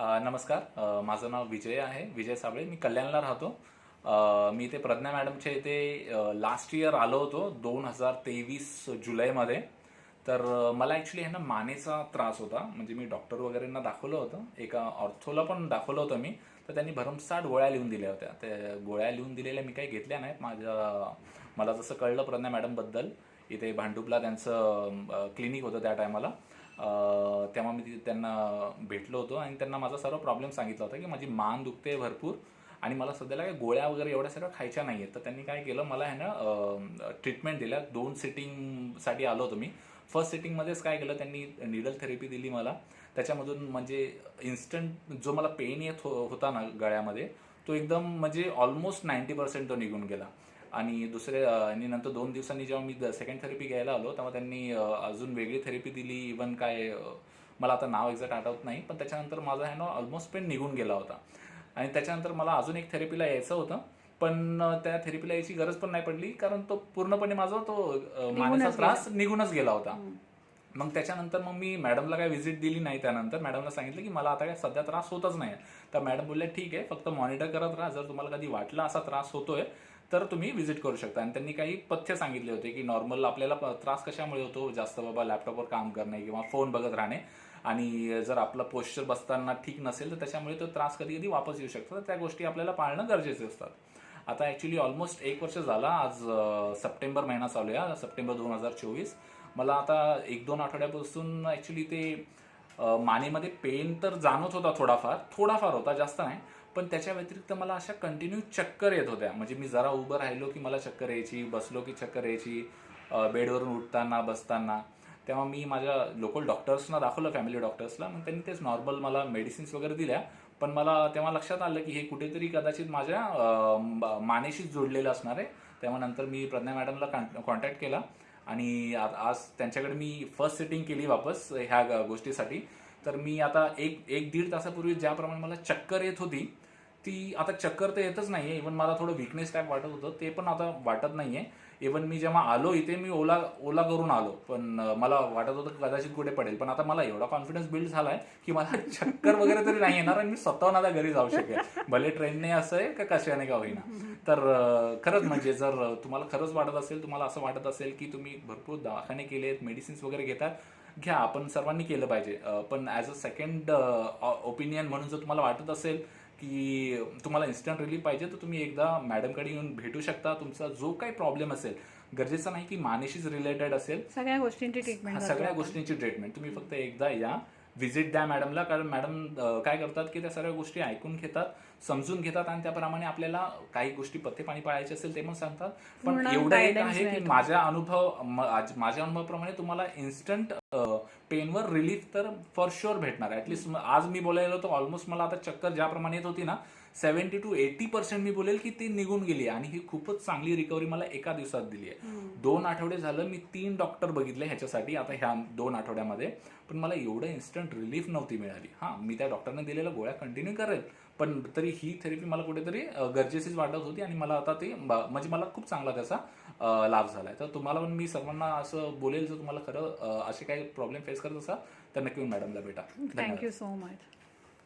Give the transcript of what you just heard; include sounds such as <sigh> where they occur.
नमस्कार. माझं नाव विजय आहे. विजय साबळे. मी कल्याणला राहतो. मी इथे प्रज्ञा मॅडमच्या इथे लास्ट इयर आलो होतो दोन हजार तेवीस जुलैमध्ये. तर मला ॲक्च्युली ह्यांना मानेचा त्रास होता. म्हणजे मी डॉक्टर वगैरेंना दाखवलं होतं. एका ऑर्थोला पण दाखवलं होतं मी. तर त्यांनी भरमसाठ गोळ्या लिहून दिल्या होत्या. त्या गोळ्या लिहून दिलेल्या मी काही घेतल्या नाहीत. माझ्या मला जसं कळलं प्रज्ञा मॅडमबद्दल इथे भांडुपला त्यांचं क्लिनिक होतं त्या टायमाला तेव्हा मी तिथे त्यांना भेटलो होतो आणि त्यांना माझा सर्व प्रॉब्लेम सांगितला होता की माझी मान दुखते भरपूर आणि मला सध्याला काही गोळ्या वगैरे एवढ्या सगळ्या खायच्या नाही आहेत तर त्यांनी काय केलं मला ह्यानं ट्रीटमेंट दिल्या. दोन सिटिंगसाठी आलो होतो मी. फर्स्ट सिटिंगमध्येच काय केलं त्यांनी निडल थेरपी दिली मला. त्याच्यामधून म्हणजे इन्स्टंट जो मला पेन येत हो होता ना गळ्यामध्ये तो एकदम म्हणजे ऑलमोस्ट नाईन्टी पर्सेंट तो निघून गेला. आणि दुसरे आणि नंतर दोन दिवसांनी जेव्हा मी सेकंड थेरपी घ्यायला आलो तेव्हा त्यांनी अजून वेगळी थेरपी दिली इवन काय मला आता नाव एक्झॅक्ट आठवत नाही पण त्याच्यानंतर माझा आहे ना ऑलमोस्ट पेन निघून गेला होता. आणि त्याच्यानंतर मला अजून एक थेरपीला यायचं होतं पण त्या थेरपीला यायची गरज पण नाही पडली कारण तो पूर्णपणे माझा तो मानेचा त्रास निघूनच गेला होता. मग त्याच्यानंतर मग मी मॅडमला काय व्हिजिट दिली नाही त्यानंतर. मॅडमला सांगितलं की मला आता काय सध्या त्रास होतच नाही तर मॅडम बोलल्या ठीक आहे फक्त मॉनिटर करत राहा. जर तुम्हाला कधी वाटला असा त्रास होतोय तर तुम्ही व्हिजिट करू शकता. आणि त्यांनी काही पथ्य सांगितले होते की नॉर्मल आपल्याला प- त्रास कशामुळे होतो? जास्त बाबा लॅपटॉपवर काम करणे किंवा फोन बघत राहणे. आणि जर आपलं पोश्चर बसताना ठीक नसेल तर त्याच्यामुळे तो त्रास कधी कधी वापस येऊ शकतो. तर त्या गोष्टी आपल्याला पाळणं गरजेचे असतात. आता ॲक्च्युली ऑलमोस्ट एक वर्ष झाला. आज सप्टेंबर महिना चालू आहे. सप्टेंबर दोन हजार चोवीस. मला आता एक दोन आठवड्यापासून ॲक्च्युली ते मानेमध्ये पेन तर जाणवत होता थोडाफार. थोडाफार होता जास्त नाही. पण त्याच्या व्यतिरिक्त मला अशा कंटिन्यू चक्कर येत होत्या. म्हणजे मी जरा उभं राहिलो की मला चक्कर यायची बसलो की चक्कर यायची बेडवरून उठताना बसताना. तेव्हा मी माझ्या लोकल डॉक्टर्सना दाखवलं फॅमिली डॉक्टर्सला मग त्यांनी तेच नॉर्मल मला मेडिसिन्स वगैरे दिल्या. पण मला तेव्हा लक्षात आलं की हे कुठेतरी कदाचित माझ्या मानेशीच जोडलेलं असणार आहे. तेव्हा नंतर मी प्रज्ञा मॅडमला कॉन्टॅक्ट केला. आणि आज त्यांच्याकडे मी फर्स्ट सिटिंग केली वापस ह्या गोष्टीसाठी. तर मी आता एक एक दीड तासापूर्वी ज्याप्रमाणे मला चक्कर येत होती ती आता चक्कर तर येतच नाहीये. इवन मला थोडं विकनेस टाईप वाटत होतं ते पण आता वाटत नाहीये. इवन मी जेव्हा आलो इथे मी ओला ओला करून आलो. पण मला वाटत होतं कदाचित कुठे पडेल. पण आता मला एवढा कॉन्फिडन्स बिल्ड झाला आहे की मला <laughs> चक्कर वगैरे तरी नाही येणार आणि मी स्वतःहून आता घरी जाऊ शकेल भले ट्रेनने असं आहे का कशाने का होईना. तर खरंच म्हणजे जर तुम्हाला खरंच वाटत असेल तुम्हाला असं वाटत असेल की तुम्ही भरपूर दवाखाने केलेत मेडिसिन्स वगैरे घेतात घ्या आपण सर्वांनी केलं पाहिजे. पण ॲज अ सेकंड ओपिनियन म्हणून जर तुम्हाला वाटत असेल की तुम्हाला इन्स्टंट रिलीफ पाहिजे तर तुम्ही एकदा मॅडमकडे येऊन भेटू शकता. तुमचा जो काही प्रॉब्लेम असेल गरजेचं नाही की मानेशीच रिलेटेड असेल. सगळ्या गोष्टींची ट्रीटमेंट सगळ्या गोष्टींची ट्रीटमेंट तुम्ही फक्त एकदा या. व्हिजिट द्या मॅडमला कारण मॅडम काय करतात की त्या सगळ्या गोष्टी ऐकून घेतात. समजून घेतात आणि त्याप्रमाणे आपल्याला काही गोष्टी पथ्य पाणी पाळायचे असेल ते पण सांगतात. पण एवढं एक आहे की. माझ्या अनुभव माझ्या अनुभवाप्रमाणे तुम्हाला इन्स्टंट पेनवर रिलीफ तर फॉर शुअर भेटणार ऍटलिस्ट आज मी बोलायला होतो ऑलमोस्ट मला आता चक्कर ज्याप्रमाणे येत होती ना सेव्हन्टी टू एटी पर्सेंट मी बोलेल की ती निघून गेली आणि ही खूपच चांगली रिकव्हरी मला एका दिवसात दिली आहे. दोन आठवडे झालं मी तीन डॉक्टर बघितले ह्याच्यासाठी आता ह्या दोन आठवड्यामध्ये. पण मला एवढं इन्स्टंट रिलीफ नव्हती मिळाली. हां मी त्या डॉक्टरने दिलेल्या गोळ्या कंटिन्यू करेल. पण तरी ही थेरपी मला कुठेतरी गरजेचीच वाटत होती आणि मला आता ते म्हणजे मला खूप चांगला त्याचा लाभ लाभ झालाय. तर तुम्हाला पण मी सर्वांना असं बोलेल जर तुम्हाला खरं असे काही प्रॉब्लेम फेस करत असाल तर नक्की मॅडमला भेटा. Thank you so much